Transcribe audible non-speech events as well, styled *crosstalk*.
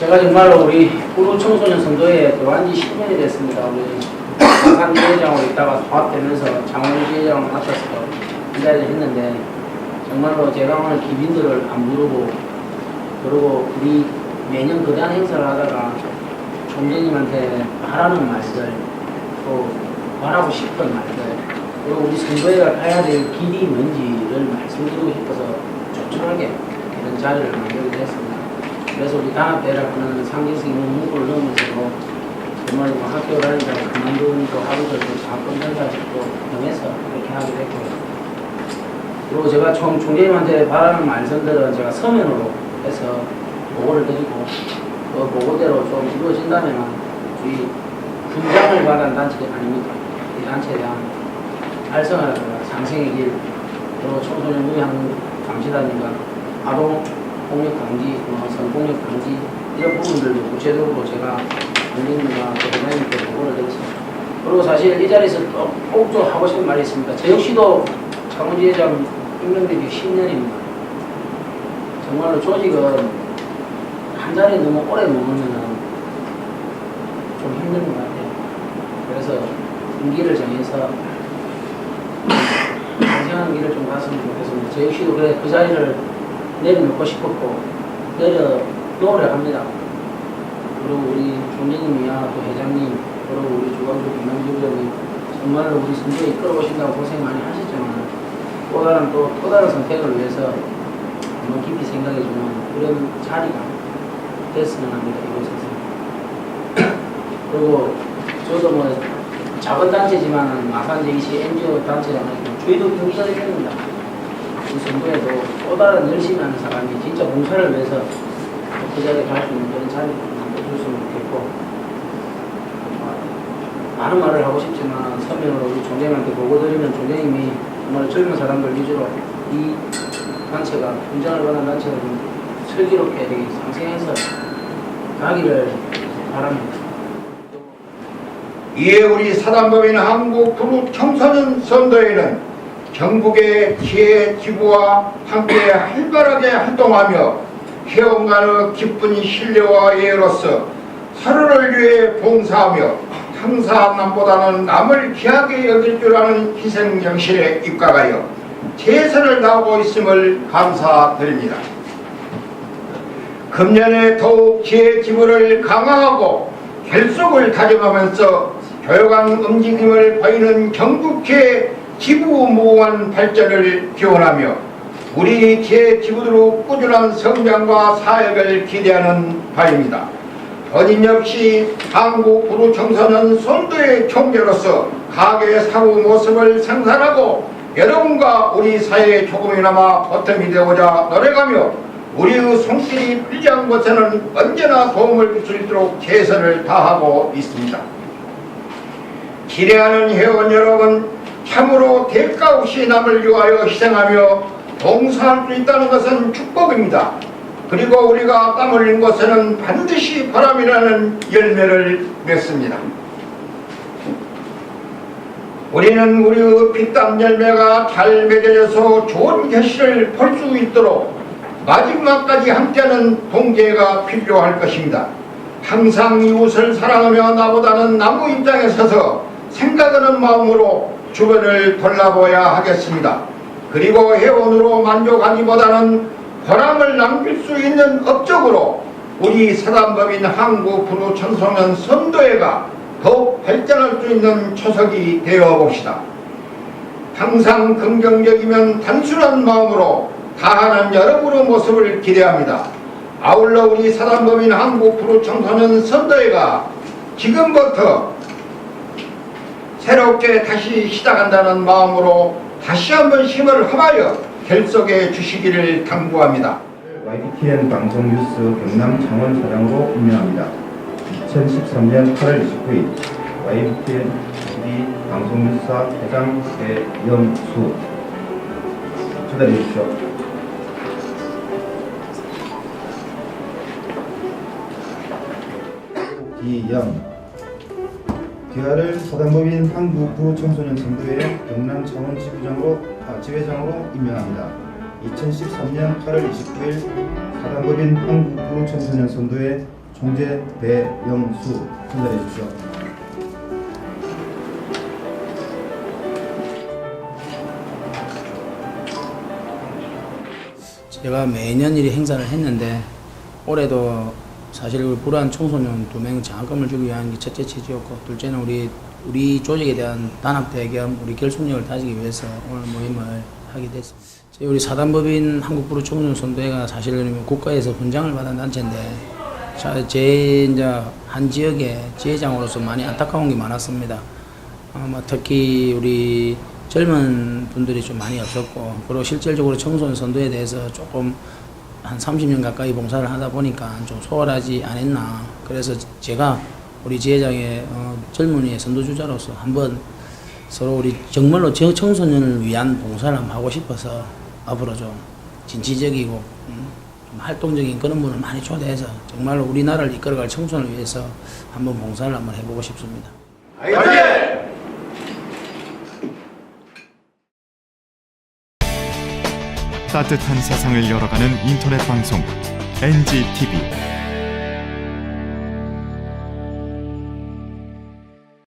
제가 정말로 우리 후로 청소년 선도에 들어간 지 10년이 됐습니다. 우리 부산 지회장으로 있다가 통합되면서 장원 지회장을 맡아서 이 자리를 했는데 정말로 제가 오늘 기빈들을 안 부르고 그리고 우리 매년 거대한 행사를 하다가 총재님한테 바라는 말들 또 말하고 싶은 말들 그리고 우리 선거회가 가야 될 길이 뭔지를 말씀드리고 싶어서 조촐하게 이런 자리를 만들게 됐습니다. 그래서 우리 단합대라고는 상징성 있는 문구를 넣으면서도 정말 뭐 학교 다니다가 그만둔 또 하루들도 사건 전사식도 정해서 이렇게 하게 됐고요. 그리고 제가 총 총재님한테 바라는 말씀들은 제가 서면으로 해서 보고를 드리고 그 보고대로 좀 이루어진다면 우리 훈장을 받은 단체 아닙니까? 이 단체에 대한 활성화라든가 상생의 길 그리고 청소년 무양 감시단인가 아동 폭력 뭐 성폭력 방지 이런 부분들도 구체적으로 제가 원장님과 또 회장님께 보고를 드렸습니다. 그리고 사실 이 자리에서 꼭좀 하고 싶은 말이 있습니다. 저 역시도 창원지회장 임명된 지 10년입니다. 정말로 조직은 한 자리에 너무 오래 머무르면 좀 힘든 것 같아요. 그래서 임기를 정해서 공정한 길을 좀 갔으면 좋겠습니다. 저 역시도 그래 그 자리를 내려놓고 싶었고 내려 놓으려 합니다. 그리고 우리 총재님이야 또 회장님 그리고 우리 주광주 김남주 부장님 정말로 우리 선수에 이끌어오신다고 고생 많이 하셨지만 또 다른 또, 또 다른 선택을 위해서 한번 깊이 생각해주는 그런 자리가 됐으면 합니다. 이곳에서. *clears throat* 그리고 저도 뭐 작은 단체지만 마산 제이시 NGO 단체장이고 저희도 경기가 됩니다. 이 선거에도 또 다른 열심히 하는 사람이 진짜 봉사를 위해서 그 자리에 갈 수 있는 그런 자리를 만들어줬으면 좋겠고 많은 말을 하고 싶지만 서면으로 우리 총장님한테 보고 드리면 총장님이 정말 젊은 사람들 위주로 이 단체가 분장을 받은 단체가 좀 슬기롭게 되게 상생해서 가기를 바랍니다. 이에 우리 사단법인 한국 부부 청소년 선도회는 전국의 지혜 지부와 함께 활발하게 활동하며 회원간의 기쁜 신뢰와 예로서 서로를 위해 봉사하며 항사남보다는 남을 귀하게 여길 줄 아는 희생 정신에 입각하여 최선을 다하고 있음을 감사드립니다. 금년에 더욱 지혜 지부를 강화하고 결속을 다짐하면서 교육한 움직임을 보이는 전국의 지부무궁한 발전을 기원하며 우리 제 지부들의 꾸준한 성장과 사역을 기대하는 바입니다. 본인 역시 한국 구루 청소년 선도의 총재로서 가게의 사후 모습을 상상하고 여러분과 우리 사회에 조금이나마 보탬이 되고자 노력하며 우리의 손길이 풀리한 곳에는 언제나 도움을 줄 수 있도록 최선을 다하고 있습니다. 기대하는 회원 여러분 참으로 대가 없이 남을 위하여 희생하며 봉사할 수 있다는 것은 축복입니다. 그리고 우리가 땀 흘린 곳에는 반드시 보람이라는 열매를 맺습니다. 우리는 우리의 피땀 열매가 잘 맺어져서 좋은 결실을 볼 수 있도록 마지막까지 함께하는 동계가 필요할 것입니다. 항상 이웃을 사랑하며 나보다는 나무 입장에 서서 생각하는 마음으로 주변을 돌아보아야 하겠습니다. 그리고 회원으로 만족하기보다는 보람을 남길 수 있는 업적으로 우리 사단법인 한국 부로 청소년 선도회가 더욱 발전할 수 있는 초석이 되어 봅시다. 항상 긍정적이면 단순한 마음으로 다하는 여러분의 모습을 기대합니다. 아울러 우리 사단법인 한국 프로 청소년 선도회가 지금부터 새롭게 다시 시작한다는 마음으로 다시 한번 힘을 합하여 결속해 주시기를 당부합니다. YBTN 방송 뉴스 경남 창원 사장으로 임명합니다. 2013년 8월 29일 YBTN TV 방송 뉴스사 회장 배영수 전달해 주십시오. 이영 귀하를 사단법인 한국부 청소년 선도회 경남 창원 지부장으로 아, 지회장으로 임명합니다. 2013년 8월 29일 사단법인 한국부 청소년 선도회 총재 배영수 선전해 주십시오. 제가 매년 이 행사를 했는데 올해도 사실 우리 불안 청소년 두 명 장학금을 주기 위한 게 첫째 취지였고 둘째는 우리 우리 조직에 대한 단합대 겸 우리 결속력을 다지기 위해서 오늘 모임을 하게 됐습니다. 저희 우리 사단법인 한국부로 청소년 선도회가 사실 국가에서 훈장을 받은 단체인데 자, 제 이제 한 지역의 지회장으로서 많이 안타까운 게 많았습니다. 어, 뭐 특히 우리 젊은 분들이 좀 많이 없었고 그리고 실질적으로 청소년 선도에 대해서 조금 한 30년 가까이 봉사를 하다 보니까 좀 소홀하지 않았나 그래서 제가 우리 지회장의 어, 젊은이의 선도주자로서 한번 서로 우리 정말로 저 청소년을 위한 봉사를 한번 하고 싶어서 앞으로 좀 진취적이고 음, 좀 활동적인 그런 분을 많이 초대해서 정말로 우리나라를 이끌어갈 청소년을 위해서 한번 봉사를 한번 해보고 싶습니다. 따뜻한 세상을 열어가는 인터넷 방송 NGTV